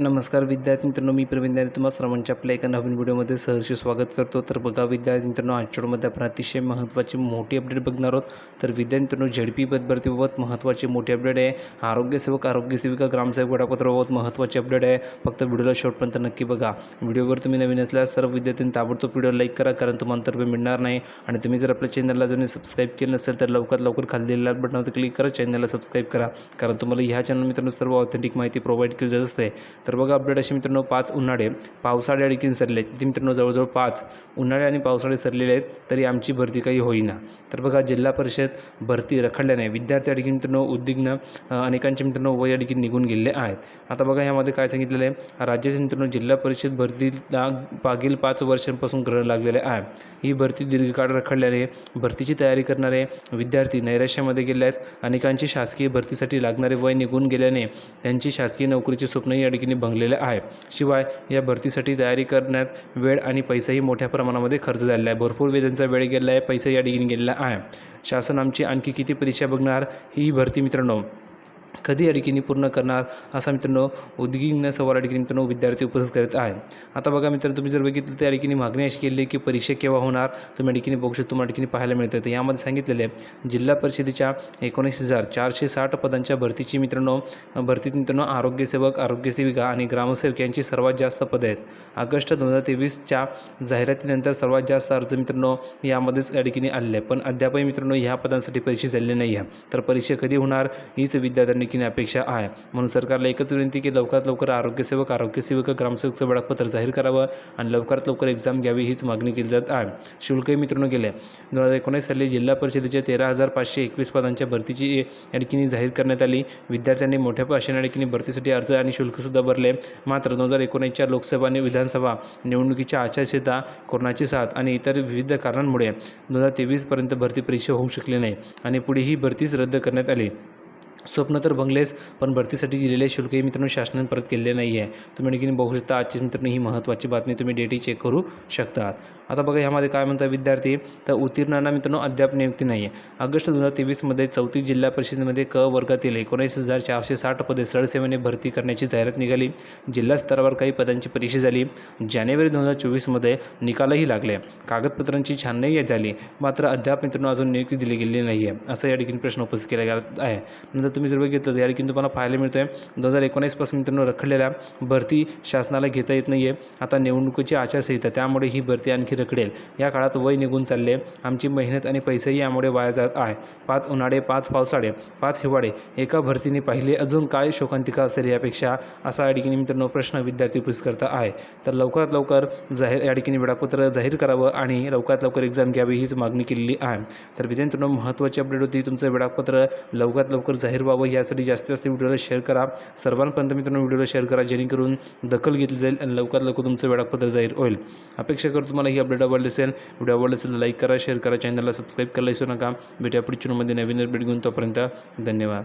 नमस्कार विद्यार्थी मित्रांनो मी प्रवीण दारे तुम्हा सर्वांच्या आपल्या एका नवीन व्हिडिओमध्ये सहर्ष स्वागत करतो. तर बघा विद्यार्थी मित्रांनो आजच्या आपण अतिशय महत्त्वाची मोठी अपडेट बघणार आहोत. तर विद्यार्थी मित्रांनो झेडपी पदभरतीबाबत महत्त्वाची मोठी अपडेट आहे. आरोग्यसेवक आरोग्यसेविका ग्रामसेवक वेळापत्राबाबत महत्त्वाची अपडेट आहे. फक्त व्हिडिओला शेवटपर्यंत नक्की बघा. व्हिडिओवर तुम्ही नवीन असल्यास सर्व विद्यार्थ्यांनी ताबडतोब व्हिडिओ लाईक करा कारण तुम्हाला अंतर्भय मिळणार नाही. आणि तुम्ही जर आपल्या चॅनलला जर सबस्क्राईब केलं नसेल तर लवकरात लवकर खाली दिलेल्या बटनावर क्लिक करा. चॅनलला सबस्क्राईब करा. कारण तुम्हाला ह्या चॅनल मित्रांनो सर्व ऑथेंटिक माहिती प्रोव्हाइड केली जात असते. तर बघा अपडेट अशी मित्रांनो पाच उन्हाळे पावसाळे आणखीन सरले आहेत. तिथे मित्रांनो जवळजवळ पाच उन्हाळे आणि पावसाळे सरलेले आहेत तरी आमची भरती काही होईना. तर बघा जिल्हा परिषद भरती रखडल्याने विद्यार्थी आणखी मित्रांनो उद्विग्न अनेकांचे मित्रांनो वय आणखी निघून गेलेले आहेत. आता बघा ह्यामध्ये काय सांगितलेलं आहे? राज्याचे मित्रांनो जिल्हा परिषद भरतीला मागील पाच वर्षांपासून ग्रहण लागलेले आहे. ही भरती दीर्घकाळ रखडल्याने भरतीची तयारी करणारे विद्यार्थी नैराश्यामध्ये गेले आहेत. अनेकांची शासकीय भरतीसाठी लागणारे वय निघून गेल्याने त्यांची शासकीय नोकरीचे स्वप्नही अडकीने ठिकाणी भंगलेले आहे. शिवाय या भरतीसाठी तयारी करण्यात वेळ आणि पैसाही मोठ्या प्रमाणामध्ये खर्च झालेला आहे. भरपूर वेदांचा वेळ गेलेला आहे. पैसा या ठिकाणी गेलेला आहे. शासन आमची आणखी किती परीक्षा बघणार? ही भरती मित्रांनो कधी या ठिकाणी पूर्ण करणार? असा मित्रांनो उद्विग्न सवाल या ठिकाणी मित्रांनो विद्यार्थी उपस्थित करत आहे आता बघा मित्रांनो तुम्ही जर बघितलं तर या ठिकाणी मागणी अशी केली की परीक्षा केव्हा होणार? तुम्ही या ठिकाणी बघू शकतो तुम्हाला या ठिकाणी पाहायला मिळतं तर यामध्ये सांगितलेलं आहे जिल्हा परिषदेच्या एकोणीस हजार चारशे साठ पदांच्या भरतीची मित्रांनो भरतीत मित्रांनो आरोग्यसेवक आरोग्यसेविका आणि ग्रामसेवक यांची सर्वात जास्त पदं आहेत. ऑगस्ट दोन हजार तेवीसच्या जाहिरातीनंतर सर्वात जास्त अर्ज मित्रांनो यामध्येच या ठिकाणी आलेले पण अद्यापही मित्रांनो ह्या पदांसाठी परीक्षा झालेली नाही आहे तर परीक्षा कधी होणार? हीच विद्यार्थ्यांनी की अपेक्षा आहे. म्हणून सरकारला एकच विनंती की लवकरात लवकर आरोग्यसेवक आरोग्यसेवक ग्रामसेवकचं वेळापत्र जाहीर करावं आणि लवकरात लवकर एक्झाम घ्यावी हीच मागणी केली जात आहे. शुल्कही मित्रांनो गेले. दोन हजार एकोणीस साली जिल्हा परिषदेच्या तेरा हजार पाचशे एकवीस पदांच्या भरतीची या जाहीर करण्यात आली. विद्यार्थ्यांनी मोठ्या प्रमाणात या भरतीसाठी अर्ज आणि शुल्कसुद्धा भरले. मात्र दोन हजार एकोणीसच्या लोकसभा आणि विधानसभा निवडणुकीच्या आचारसंहिता कोरोनाची साथ आणि इतर विविध कारणांमुळे दोन हजार तेवीसपर्यंत भरती परीक्षा होऊ शकली नाही आणि पुढे ही भरतीच रद्द करण्यात आली. स्वप्न तर बंगलेस पण भरतीसाठी दिलेले शुल्कही मित्रांनो शासनाने परत केलेले नाही आहे तुम्ही आणखी बघू शकता आजची मित्रांनो ही महत्त्वाची बातमी तुम्ही डेटी चेक करू शकतात. आता बघा ह्यामध्ये काय म्हणतात विद्यार्थी तर उत्तीर्णांना मित्रांनो अद्याप नियुक्ती नाही आहे ऑगस्ट दोन हजार तेवीसमध्ये चौथी जिल्हा परिषदेमध्ये क वर्गातील एकोणीस हजार चारशे साठ पदे सरळसेवेने भरती करण्याची जाहिरात निघाली. जिल्हा स्तरावर काही पदांची परीक्षा झाली. जानेवारी दोन हजार चोवीसमध्ये निकालही लागले. कागदपत्रांची छाननी झाली. मात्र अद्याप मित्रांनो अजून नियुक्ती दिली गेलेली नाही आहे असं या ठिकाणी प्रश्न उपस्थित केला गेला आहे. नंतर तुम्ही जर बघितलं तर या ठिकाणी तुम्हाला पाहायला मिळतं आहे दोन हजार एकोणीसपासून मित्रांनो रखडलेल्या भरती शासनाला घेता येत नाही आहे आता निवडणुकीची आचारसंहिता त्यामुळे ही भरती आणखी रखडेल. या काळात वय निघून चालले. आमची मेहनत आणि पैसेही यामुळे वाया जात आहे. पाच उन्हाळे पाच पावसाळे पाच हिवाळे एका भरतीने पाहिले अजून काय शोकांतिका असेल यापेक्षा असा या ठिकाणी मित्रांनो प्रश्न विद्यार्थी उपस्थित करता आहे. तर लवकरात लवकर जाहीर या ठिकाणी वेळापत्र जाहीर करावं आणि लवकरात लवकर एक्झाम घ्यावी हीच मागणी केलेली आहे. तर विद्यार्थ्यांनो महत्त्वाची अपडेट होती. तुमचं वेळापत्र लवकरात लवकर जाहीर व्हावं यासाठी जास्तीत जास्त व्हिडिओला शेअर करा. सर्वांपर्यंत मित्रांनो व्हिडिओला शेअर करा जेणेकरून दखल घेतली जाईल आणि लवकरात लवकर तुमचं वेळापत्र जाहीर होईल. अपेक्षा करतो तुम्हाला ही अपडेट आवडली असेल. व्हिडिओ आवडली असेल लाईक करा शेअर करा चॅनलला सबस्क्राईब करायला विसरू नका. भेटूया पुढच्या नवीन अपडेट घेऊन तोपर्यंत धन्यवाद.